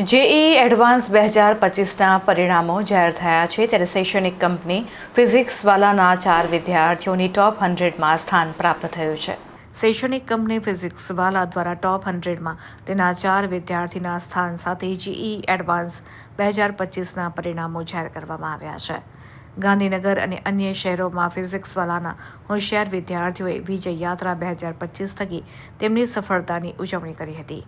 JEE advance બે હજાર પચીસના પરિણામો જાહેર થયા છે ત્યારે શૈક્ષણિક કંપની ફિઝિક્સવાલાના ચાર વિદ્યાર્થીઓની ટોપ હંડ્રેડમાં સ્થાન પ્રાપ્ત થયું છે. શૈક્ષણિક કંપની ફિઝિક્સવાલા દ્વારા ટોપ હંડ્રેડમાં તેના ચાર વિદ્યાર્થીના સ્થાન સાથે જીઈ એડવાન્સ બે હજાર પચીસના પરિણામો જાહેર કરવામાં આવ્યા છે. ગાંધીનગર અને અન્ય શહેરોમાં ફિઝિક્સવાલાના હોશિયાર વિદ્યાર્થીઓએ વિજય યાત્રા બે હજાર પચીસ થકી તેમની સફળતાની ઉજવણી કરી હતી.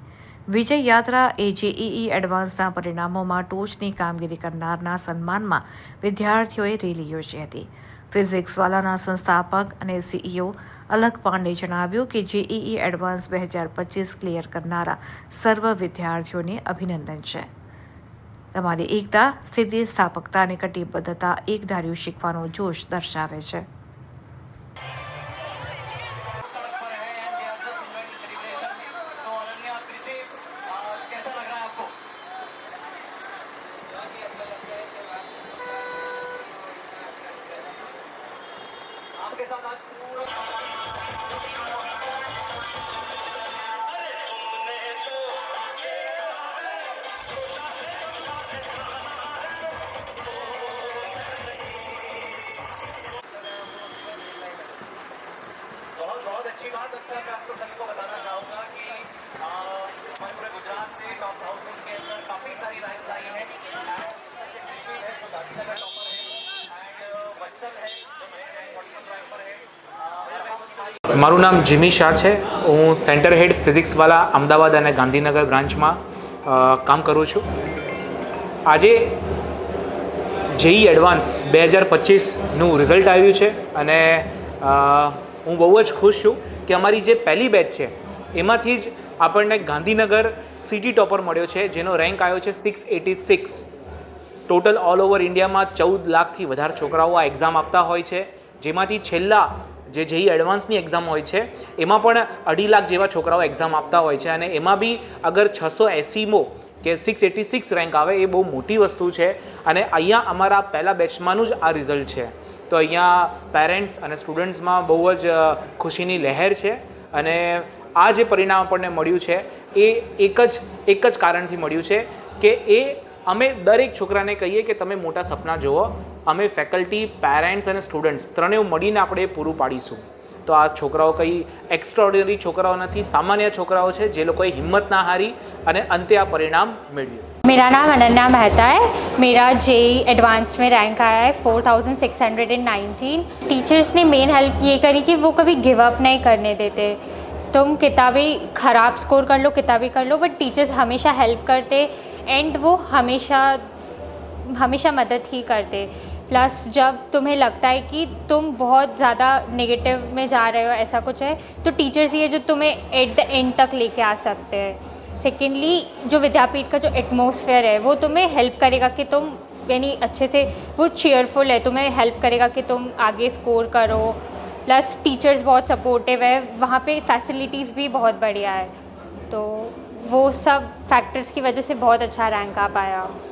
વિજય યાત્રા એ જેઈઈ એડવાન્સના પરિણામોમાં ટોચની કામગીરી કરનારના સન્માનમાં વિદ્યાર્થીઓએ રેલી યોજી હતી. ફિઝિક્સવાલાના સંસ્થાપક અને સીઈઓ અલક પાંડે જણાવ્યું કે જેઈઈ એડવાન્સ બે હજાર પચીસ ક્લિયર કરનારા સર્વ વિદ્યાર્થીઓને અભિનંદન છે. તમારી એકતા સ્થિતિ સ્થાપકતા અને કટિબદ્ધતા એકધાર્યું શીખવાનો જોશ દર્શાવે છે. बहुत बहुत अच्छी बात अक्सर मैं आपको મારું નામ જીમી શાહ છે. હું સેન્ટર હેડ ફિઝિક્સવાલા અમદાવાદ અને ગાંધીનગર બ્રાન્ચમાં કામ કરું છું. આજે જેઈ એડવાન્સ બે હજાર પચીસનું રિઝલ્ટ આવ્યું છે અને હું બહુ જ ખુશ છું કે અમારી જે પહેલી બેચ છે, એમાંથી જ આપણને ગાંધીનગર સિટી ટોપર મળ્યો છે, જેનો રેન્ક આવ્યો છે six eighty six total all over ઇન્ડિયામાં ચૌદ લાખથી વધારે છોકરાઓ આ એક્ઝામ આપતા હોય છે. જેમાંથી છેલ્લા જે જેઈ એડવાન્સની એક્ઝામ હોય છે, એમાં પણ અઢી લાખ જેવા છોકરાઓ એક્ઝામ આપતા હોય છે અને એમાં બી અગર છસો એસીમો કે સિક્સ એટી સિક્સ રેન્ક આવે, એ બહુ મોટી વસ્તુ છે અને અહીંયા અમારા પહેલા બેચમાંનું જ આ રિઝલ્ટ છે. તો અહીંયા પેરેન્ટ્સ અને સ્ટુડન્ટ્સમાં બહુ જ ખુશીની લહેર છે અને આ જે પરિણામ આપણને મળ્યું છે, એ એક જ એક જ કારણથી મળ્યું છે કે એ અમે દરેક છોકરાને કહીએ કે તમે મોટા સપના જુઓ અમે ફેકલ્ટી પેરેન્ટ્સ અને સ્ટુડન્ટ્સ ત્રણેય મળીને આપણે એ પૂરું પાડીશું તો આ છોકરાઓ કંઈ એક્સ્ટ્રાઓર્ડિનરી છોકરાઓ નથી સામાન્ય છોકરાઓ છે જે લોકોએ હિંમત ના હારી અને અંતે આ પરિણામ મેળવ્યું मेरा नाम अनन्या मेहता है मेरा जेई एडवांस में रैंक आया है four thousand six hundred and nineteen teachers ने मेन हेल्प ये करी कि वो कभी गिव अप नहीं करने देते तुम किताबें ख़राब स्कोर कर लो, किताबें कर लो बट टीचर्स हमेशा हेल्प करते एंड वो हमेशा हमेशा मदद ही करते। प्लस जब तुम्हें लगता है कि तुम बहुत ज़्यादा नेगेटिव में जा रहे हो, ऐसा कुछ है तो टीचर्स ये जो तुम्हें एट द एंड तक लेके आ सकते हैं। सेकेंडली जो विद्यापीठ का जो एटमोसफेयर है, वो तुम्हें हेल्प करेगा कि तुम, यानी अच्छे से वो चेयरफुल है, तुम्हें हेल्प करेगा कि तुम आगे स्कोर करो। प्लस टीचर्स बहुत सपोर्टिव है वहाँ पे फैसिलिटीज़ भी बहुत बढ़िया है तो वो सब फैक्टर्स की वजह से बहुत अच्छा रैंक आ पाया